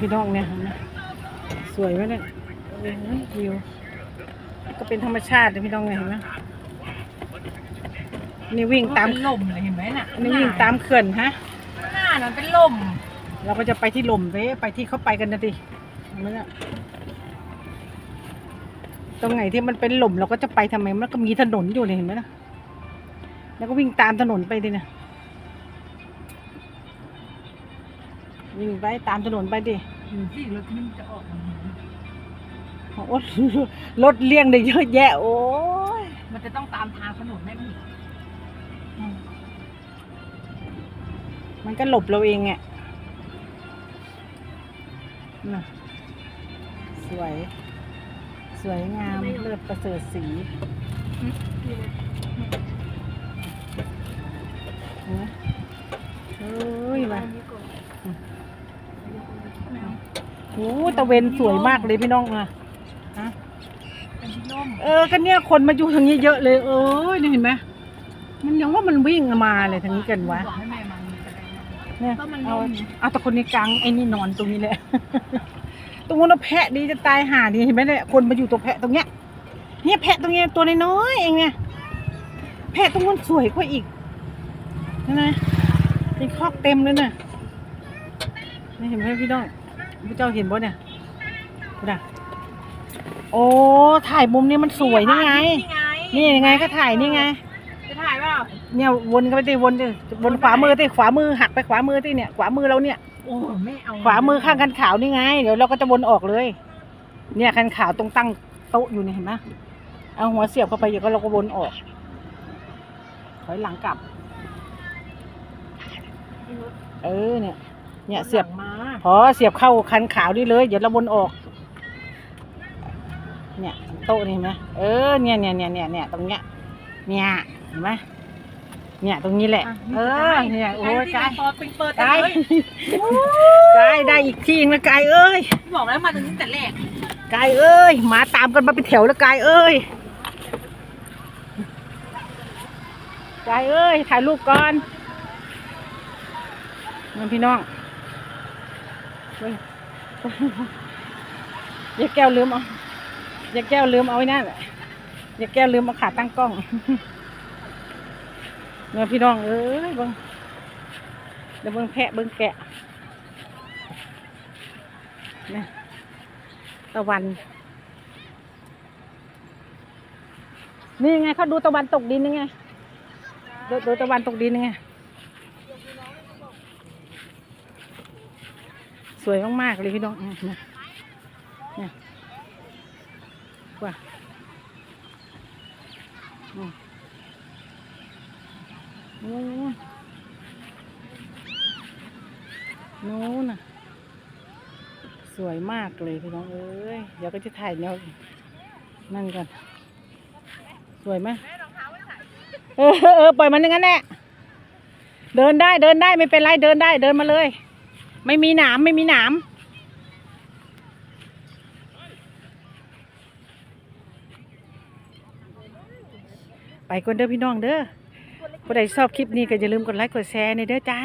พี่น้องเนี่ยเห็นไหมสวยไหมเนี่ยโอ้ยวิวก็เป็นธรรมชาตินะพี่น้องเนี่ยเห็นไหมนี่วิ่งตามเป็นลมเลยเห็นไหมน่ะนี่วิ่งตามเขื่อนฮะหน้าน่ะเป็นลม เราก็จะไปที่หล่มไปไปที่เขาไปกันนะดิเห็นไหมเนี่ยตรงไหนที่มันเป็นหล่มเราก็จะไปทำไมมันก็มีถนนอยู่เนี่ยเห็นไหมนะแล้วก็วิ่งตามถนนไปดิเนี่ย วิ่งไปตามถนนไปดิดูสิรถมันจะออกมาโอ้รถเลี่ยงได้เยอะแยะ โอ้ยมันจะต้องตามทางถนนได้ไหมมันก็หลบเราเองอะน่ะสวย สวยงามเลิศประเสริฐสีเห็นไหมเอ้ยมา โอ้ตะเวนสวยมากเลยพี่น้องอะฮะเป็นที่ลมเออก็เนี่ยคนมาอยู่ทางนี้เยอะเลยเอ้ยนี่เห็นไหมมันยังว่ามันวิ่งมาเลยทางนี้กันวะบอกให้แม่มันมีอะไรนะเนี่ยก็มันเอาร่มเอาแต่คนในกลางไอ้นี่นอนตรงนี้แหละ ตรงนู้นนะแพะดีจะตายห่าดีเห็นไหมเนี่ยคนมาอยู่ตรงแพะตรงเนี้ย เนี่ยแพะตรงเนี้ยตัวน้อยๆเองเนี่ยแพะตรงนู้นสวยกว่าอีกนั่นนะเป็นคอกเต็มเลยน่ะนี่เห็นไหมพี่น้อง พี่เจ้าเห็นบ่เนี่ยดูนะโอ้ถ่ายมุมนี้มันสวยนี่ไง นี่ยังไงก็ถ่ายนี่ไง จะถ่ายเปล่าเนี่ยวนกันไปดิวนดิวนขวามือดิขวามือหักไปขวามือดิเนี่ย ขวามือเราเนี่ยโอ้ไม่เอาขวามือข้างคันขาวนี่ไง เดี๋ยวเราก็จะวนออกเลย เนี่ยคันขาวตรงตั้งโต๊ะอยู่เนี่ยเห็นไหมเอาหัวเสียบเข้าไปเดี๋ยวก็เราก็วนออกถอยหลังกลับ เออเนี่ย เนี่ยเสียบมา พอเสียบเข้าคันขาวนี่เลย เดี๋ยวเราวนออก เนี่ยโต๊ะนี่เห็นไหมเออเนี่ยเนี่ยเนี่ยเนี่ยเนี่ยตรงเนี้ย เนี่ยเห็นไหมเนี่ยตรงนี้แหละ เออเนี่ยโอ้ยกายเปิดเป็นเปิดกายเลยกายได้อีกทีนะกายเอ้ยบอกแล้วมาตรงนี้แต่แรกกายเอ้ยหมาตามกันมาเป็นแถวแล้วกายเอ้ยกายเอ้ยถ่ายรูปก่อนนั่นพี่น้อง เว้ยอย่าแก้วลืมเอาอย่าแก้วลืมเอาไว้นั่นอย่าแก้วลืมเอาขาตั้งกล้องเนี่ยพี่น้องเอ้ยเบิ้งเดี๋ยวเบิ้งแพะเบิ้งแกะนะตะวัน นี่ไงเขาดูตะวันตกดินนี่ไงดูตะวันตกดินนี่ไง สวยมากๆเลยพี่น้องนี่ยเนี่ยเนี่ยว่าอืมนู้นนู้นน่ะ สวยมากเลยพี่น้องเอ้ย เดี๋ยวก็จะถ่ายแนวนั่นก่อนสวยไหมเออเออปล่อยมันอย่างนั้นแหละเดินได้เดินได้ไม่เป็นไรเดินได้เดินมาเลย ไม่มีหนามไม่มีหนามไปก่อนเด้อพี่น้องเด้อผู้ใดชอบคลิปนี้ก็อย่าลืมกดไลค์กดแชร์ในเด้อจ้า